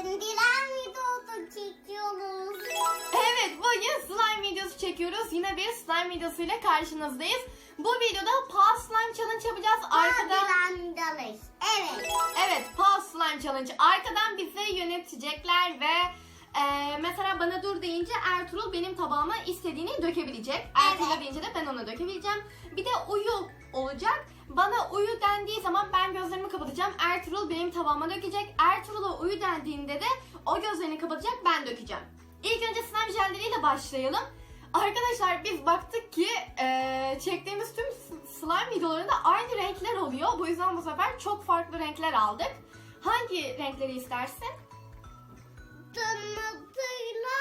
Bakın Dilan videosu çekiyoruz. Evet bugün slime videosu çekiyoruz. Yine bir slime videosu ile karşınızdayız. Bu videoda Paw Slime Challenge yapacağız. Arkadan. Evet. Evet Paw Slime Challenge. Arkadan bizi yönetecekler ve e, mesela bana dur deyince Ertuğrul benim tabağıma istediğini dökebilecek. Ertuğrul Evet. deyince de ben ona dökebileceğim. Bir de uyu olacak. Bana uyu dendiği zaman ben gözlerimi kapatacağım. Ertuğrul benim tabağıma dökecek. Ertuğrul'a uyu dendiğinde de o gözlerini kapatacak ben dökeceğim. İlk önce slime jelleriyle başlayalım. Arkadaşlar biz baktık ki e, çektiğimiz tüm slime videolarında aynı renkler oluyor. Bu yüzden bu sefer çok farklı renkler aldık. Hangi renkleri istersin? Tırmızıyla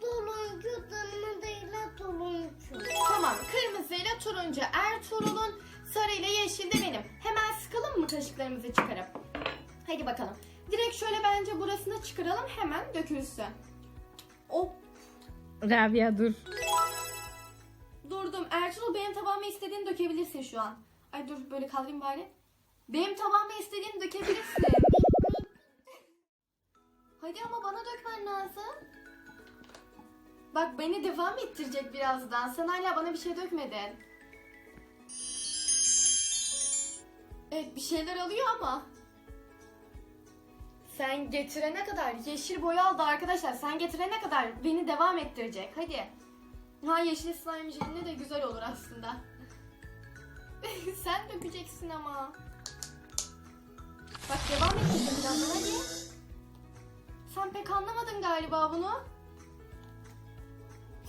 turuncu, tırmızıyla turuncu. Tamam. Kırmızıyla turuncu Ertuğrul'un, sarıyla yeşil de benim. Hemen sıkalım mı kaşıklarımızı çıkarıp? Hadi bakalım. Direkt şöyle bence burasını çıkaralım hemen dökülsün. Hop Rabia dur. durdum. Ertuğrul benim tabağıma istediğini dökebilirsin şu an. Ay dur böyle kaldırayım bari. Benim tabağıma istediğini dökebilirsin. Hadi ama bana dökmen lazım. Bak beni devam ettirecek birazdan. Sen hala bana bir şey dökmedin. Evet bir şeyler alıyor ama. Sen getirene kadar yeşil boya aldı arkadaşlar. Sen getirene kadar beni devam ettirecek. Hadi. Ha yeşil slime jelini de güzel olur aslında. Sen dökeceksin ama. Bak devam edeceksin birazdan hadi. Sen pek anlamadın galiba bunu.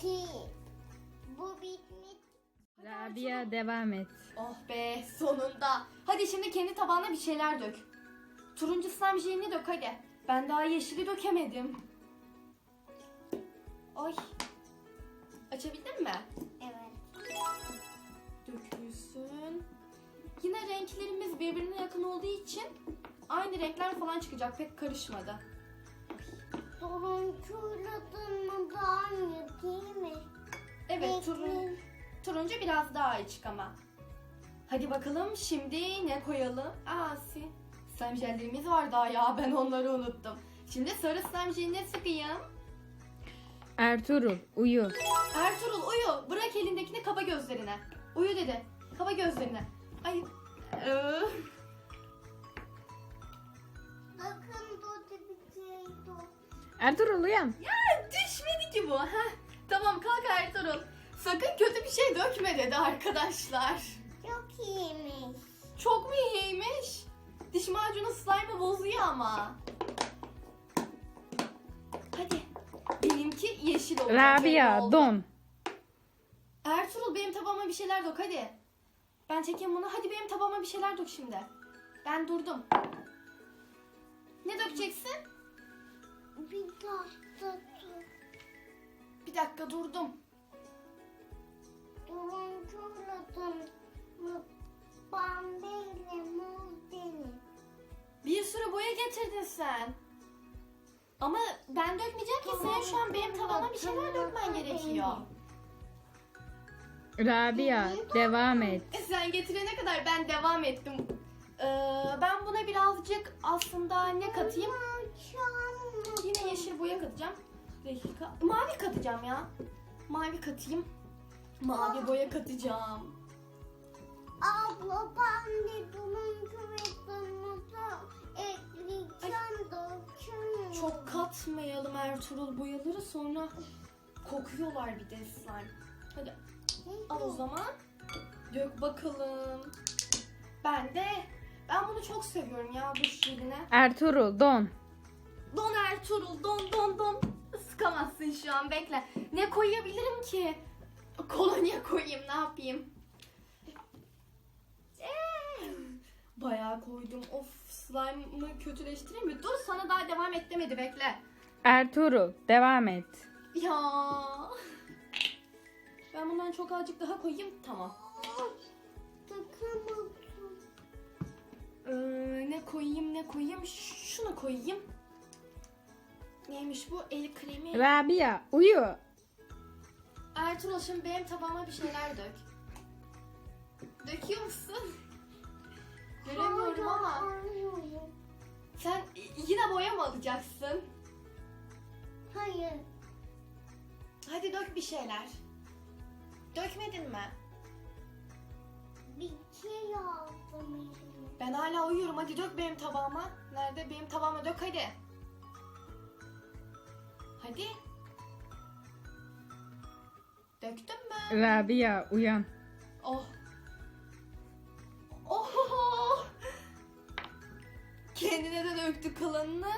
Ki bu bitmiş. Rabia devam et. Oh be sonunda. Hadi şimdi kendi tabağına bir şeyler dök. Turuncu slime jelini dök hadi. Ben daha yeşili dökemedim. Ay. Açabildin mi? Evet. Dökülsün. Yine renklerimiz birbirine yakın olduğu için aynı renkler falan çıkacak. Pek karışmadı. Turuncuyla tırmızı aynı değil mi? Evet turun, turuncu biraz daha açık ama. Hadi bakalım şimdi ne koyalım? Aa si. Slime jellerimiz var daha ya ben onları unuttum. Şimdi sarı slime jelini sıkayım. Ertuğrul uyu. Ertuğrul uyu. Bırak elindekini kapa gözlerine. Uyu dedi. Kapa gözlerine. Ay. Ee, Bakın bu da bir şey bu. Ertuğrul uyan. Ya düşmedi ki bu. Heh. Tamam kalk Ertuğrul. Sakın kötü bir şey dökme dedi arkadaşlar. Çok iyiymiş. Çok mu iyiymiş? Diş macunu slime'ı bozuyor ama. Hadi. Benimki yeşil olacak. Rabia oldu. don. Ertuğrul benim tabağıma bir şeyler dök hadi. Ben çekeyim bunu. Hadi benim tabağıma bir şeyler dök şimdi. Ben durdum. Ne dökeceksin? Bir dakika dur. Bir dakika durdum. Getirdin sen. Ama ben dökmeyeceğim ki senin şu an benim tabağıma bir şeyler dökmen gerekiyor. Rabia devam et. E, Sen getirene kadar ben devam ettim. Ee, ben buna birazcık aslında ne katayım? Yine yeşil boya katacağım. Dakika. Mavi katacağım ya. Mavi katayım. Mavi boya katacağım. Abla ben de ekleyeceğim dökemiyorum. Çok katmayalım Ertuğrul boyaları sonra kokuyorlar bir de slime. Hadi al o zaman. Dök bakalım. Ben de ben bunu çok seviyorum ya bu şiirine. Ertuğrul don. Don Ertuğrul don don don. Sıkamazsın şu an bekle. Ne koyabilirim ki? Kolonya koyayım ne yapayım? Ee, Bayağı koydum. Of slime'ı kötüleştireyim mi? Dur sana daha devam et demedi bekle. Ertuğrul devam et. Ya. Ben bundan çok azıcık daha koyayım. Tamam. Dökemiyorum. Ee, ne koyayım ne koyayım? Şunu koyayım. Neymiş bu? El kremi. Rabia uyu. Ertuğrul şimdi benim tabağıma bir şeyler dök. Döküyor musun? Göremiyorum ama. Sen yine boya mı alacaksın? Hayır. Hadi dök bir şeyler. Dökmedin mi? Bir şey aldım elime. Ben hala uyuyorum. Hadi dök benim tabağıma. Nerede? Benim tabağıma dök hadi. Hadi. Döktün mü? Rabia uyan. Oh. Oh. Kendine de döktü kalanını.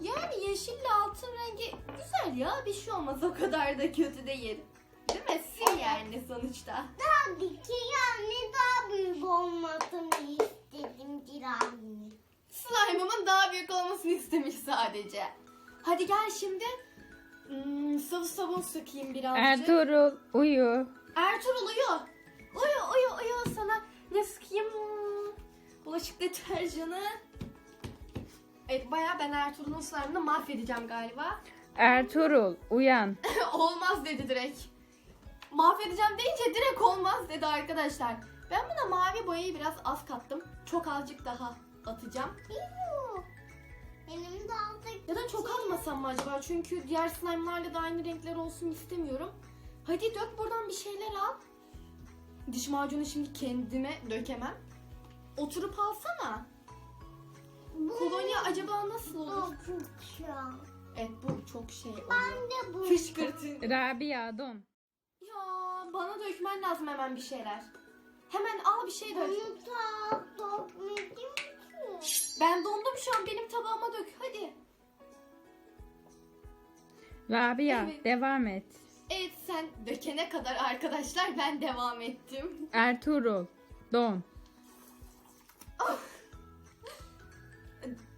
Yani yeşille altın rengi güzel ya. Bir şey olmaz. O kadar da kötü değil. Değil mi? Sil yani sonuçta. Tabii ki yani daha büyük olmasını istedim Cirali'nin. Slime'ımın daha büyük olmasını istemiş sadece. Hadi gel şimdi. Hmm, sıvı sabun sıkayım birazcık. Ertuğrul uyu. Ertuğrul uyu. Uyu uyu uyu sana ne sıkayım? Bulaşık deterjanı. Evet bayağı ben Ertuğrul'un slime'ını mahvedeceğim galiba. Ertuğrul uyan. olmaz dedi direkt. Mahvedeceğim deyince direkt olmaz dedi arkadaşlar. Ben buna mavi boyayı biraz az kattım. Çok azıcık daha atacağım. Benim de aldık. Ya da çok atmasam mı acaba? Çünkü diğer slime'larla da aynı renkler olsun istemiyorum. Hadi dök buradan bir şeyler al. Diş macunu şimdi kendime dökemem. Oturup alsana. Kolonya acaba nasıl olur? Dokuşacağım. Evet bu çok şey olur. Ben de bu. Fışkırtın. Rabia don. Ya bana dökmen lazım hemen bir şeyler. Hemen al bir şey dök. Bunu da dökmedim ki. Ben dondum şu an benim tabağıma dök hadi. Rabia Evet. devam et. Evet sen dökene kadar arkadaşlar ben devam ettim. Ertuğrul don.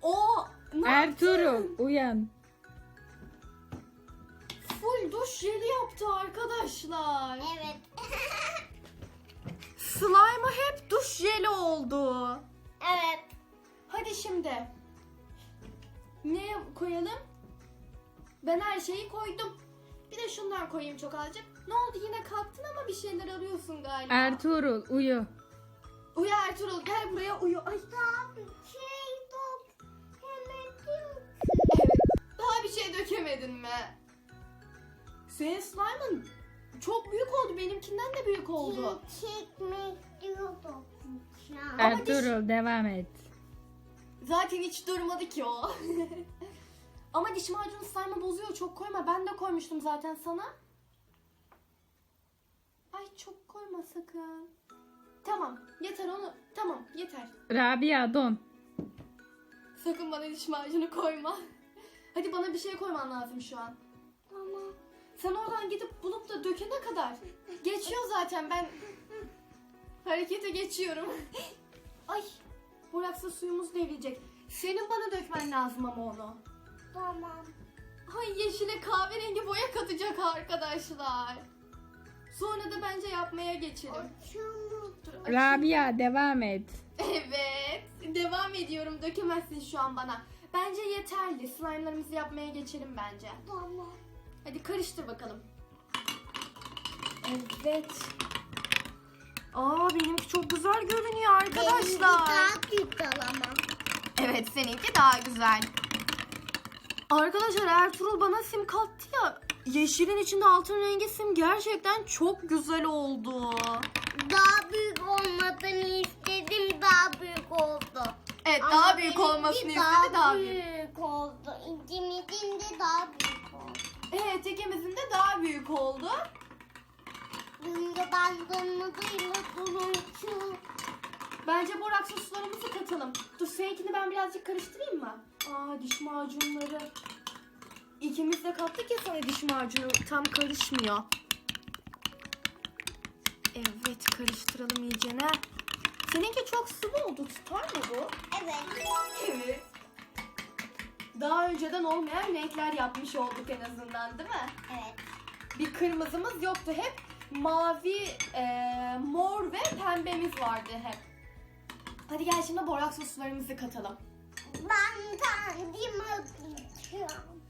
O ne Ertuğrul uyan. Full duş jeli yaptı arkadaşlar. Evet. Slime'ı hep duş jeli oldu. evet. Hadi şimdi. Ne koyalım? Ben her şeyi koydum. Bir de şundan koyayım çok azıcık. Ne oldu yine kalktın ama bir şeyler arıyorsun galiba. Ertuğrul uyu. Uyu Ertuğrul gel buraya uyu. Ay Daha bir şey. Daha bir şey dökemedin mi? Senin slime'ın çok büyük oldu. Benimkinden de büyük oldu. Çekmek diyor dokuşacağım. Ama diş- Ertuğrul devam et. Zaten hiç durmadı ki o. Ama diş macunu slime'ı bozuyor. Çok koyma. Ben de koymuştum zaten sana. Ay çok koyma sakın. Tamam. Yeter onu. Tamam yeter. Rabia don. Sakın bana diş macunu koyma. Hadi bana bir şey koyman lazım şu an. Tamam. Sen oradan gidip bulup da dökene kadar. Geçiyor zaten ben. Harekete geçiyorum. Ay. Burak'sa suyumuz devrilecek. Senin bana dökmen lazım ama onu. Tamam. Ay yeşile kahverengi boya katacak arkadaşlar. Sonra da bence yapmaya geçelim. Açıldı. Dur, açayım. Rabia devam et. Evet. Devam ediyorum. Dökemezsin şu an bana. Bence yeterli. Slime'larımızı yapmaya geçelim bence. Tamam. Hadi karıştır bakalım. Evet. Aa benimki çok güzel görünüyor Benimki arkadaşlar. daha büyük ama. Evet seninki daha güzel. Arkadaşlar Ertuğrul bana sim kattı ya. Yeşilin içinde altın rengi sim gerçekten çok güzel oldu. Daha büyük olmasını istedim daha büyük oldu. Evet Ama daha büyük benimki olmasını istedi daha büyük. oldu. İkimizin de daha büyük oldu. Evet ikimizin de daha büyük oldu. Şimdi ben kırmızıyla turuncu. Bence borak soslarımızı katalım. Dur seninkini ben birazcık karıştırayım mı? Aa diş macunları. İkimiz de kattık ya sana diş macunu tam karışmıyor. Evet karıştıralım iyicene. Seninki çok sıvı oldu. Tutar mı bu? Evet. Evet. Daha önceden olmayan renkler yapmış olduk en azından değil mi? Evet. Bir kırmızımız yoktu hep. Mavi, e, mor ve pembemiz vardı hep. Hadi gel şimdi borak soslarımızı katalım. Ben kendime atacağım.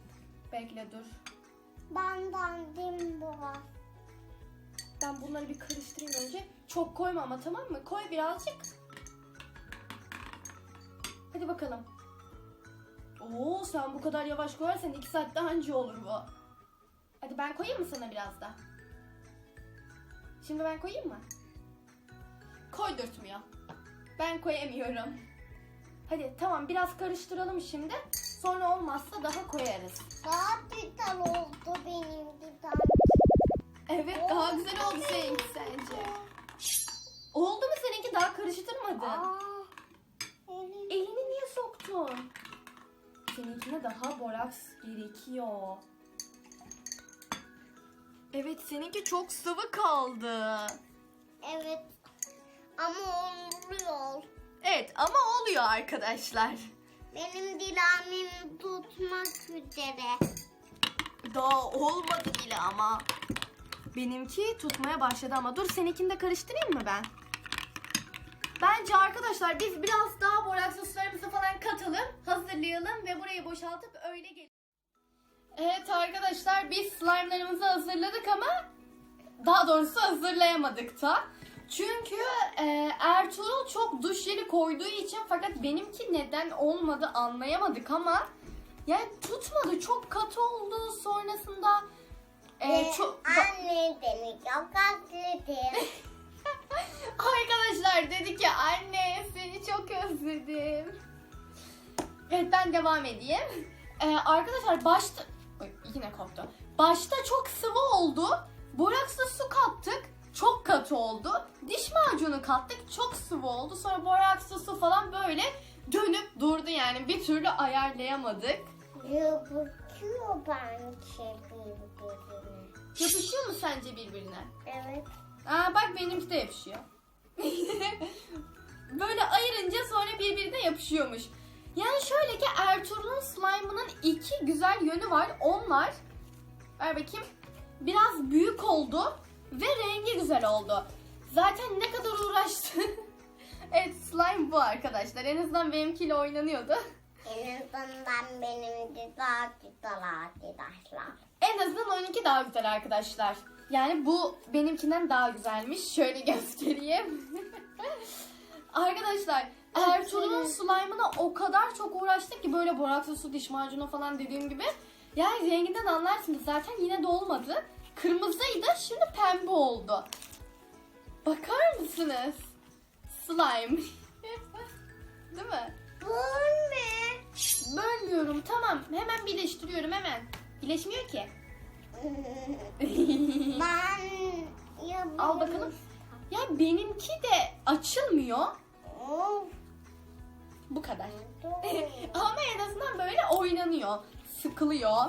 Bekle dur. Ben kendim var. Ben bunları bir karıştırayım önce. Çok koyma ama tamam mı? Koy birazcık. Hadi bakalım. Oo sen bu kadar yavaş koyarsan 2 saatte anca olur bu. Hadi ben koyayım mı sana biraz da? Şimdi ben koyayım mı? Koydurtmuyor. Ben koyamıyorum. Hadi tamam biraz karıştıralım şimdi. Sonra olmazsa daha koyarız. Daha güzel oldu benim daha güzel oldu seninki sence. Oldu mu seninki daha karıştırmadın? Aa, elim. Elini niye soktun? Seninkine daha boraks gerekiyor. Evet seninki çok sıvı kaldı. Evet. Ama oluyor. Evet ama oluyor arkadaşlar. Benim dilamim tutmak üzere. Daha olmadı bile ama. Benimki tutmaya başladı ama dur seninkini de karıştırayım mı ben? Bence arkadaşlar biz biraz daha boraks soslarımızı falan katalım, hazırlayalım ve burayı boşaltıp öyle gelelim. Evet arkadaşlar biz slime'larımızı hazırladık ama daha doğrusu hazırlayamadık da. Çünkü e, Ertuğrul çok duş jeli koyduğu için fakat benimki neden olmadı anlayamadık ama yani tutmadı çok katı oldu sonrasında Ee, çok anne beni çok özledim. Arkadaşlar dedi ki anne seni çok özledim. Evet ben devam edeyim. Ee, arkadaşlar başta... Oy, yine koptu. Başta çok sıvı oldu. Borakslı su kattık. Çok katı oldu. Diş macunu kattık. Çok sıvı oldu. Sonra borakslı su falan böyle dönüp durdu yani. Bir türlü ayarlayamadık. Yapışıyor bence birbirine. Yapışıyor mu sence birbirine? Evet. Aa bak benimki de yapışıyor. Böyle ayırınca sonra birbirine yapışıyormuş. Yani şöyle ki Ertuğrul'un slime'ının iki güzel yönü var. Onlar ver bakayım. Biraz büyük oldu ve rengi güzel oldu. Zaten ne kadar uğraştı. evet slime bu arkadaşlar. En azından benimkiyle oynanıyordu. En azından benim de daha güzel arkadaşlar. En azından onunki daha güzel arkadaşlar. Yani bu benimkinden daha güzelmiş. Şöyle göstereyim. arkadaşlar Ertuğrul'un slime'ına o kadar çok uğraştık ki böyle boraksı su diş macunu falan dediğim gibi. Yani renginden anlarsınız zaten yine de olmadı. Kırmızıydı şimdi pembe oldu. Bakar mısınız? Slime. Değil mi? Bu ne? Bölmüyorum tamam. Hemen birleştiriyorum hemen. Birleşmiyor ki. ben yapayım. Al bakalım. Ya benimki de açılmıyor. Bu kadar. Ama en azından böyle oynanıyor. Sıkılıyor.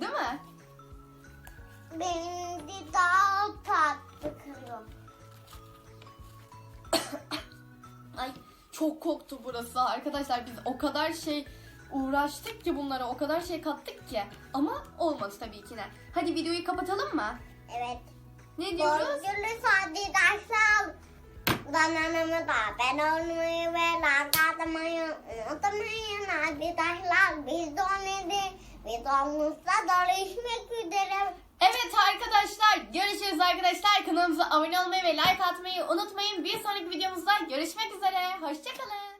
Değil mi? benim de daha tatlı kırıyor. Ay çok koktu burası arkadaşlar. Biz o kadar şey uğraştık ki bunlara o kadar şey kattık ki. Ama olmadı tabii ki de. Hadi videoyu kapatalım mı? Evet. Ne diyoruz? Görüşürüz arkadaşlar. Kanalımı da ben olmayı ve like atmayı unutmayın arkadaşlar. Biz de onu videomuzda görüşmek üzere. Evet arkadaşlar görüşürüz arkadaşlar. Kanalımıza abone olmayı ve like atmayı unutmayın. Bir sonraki videomuzda görüşmek üzere. Hoşçakalın.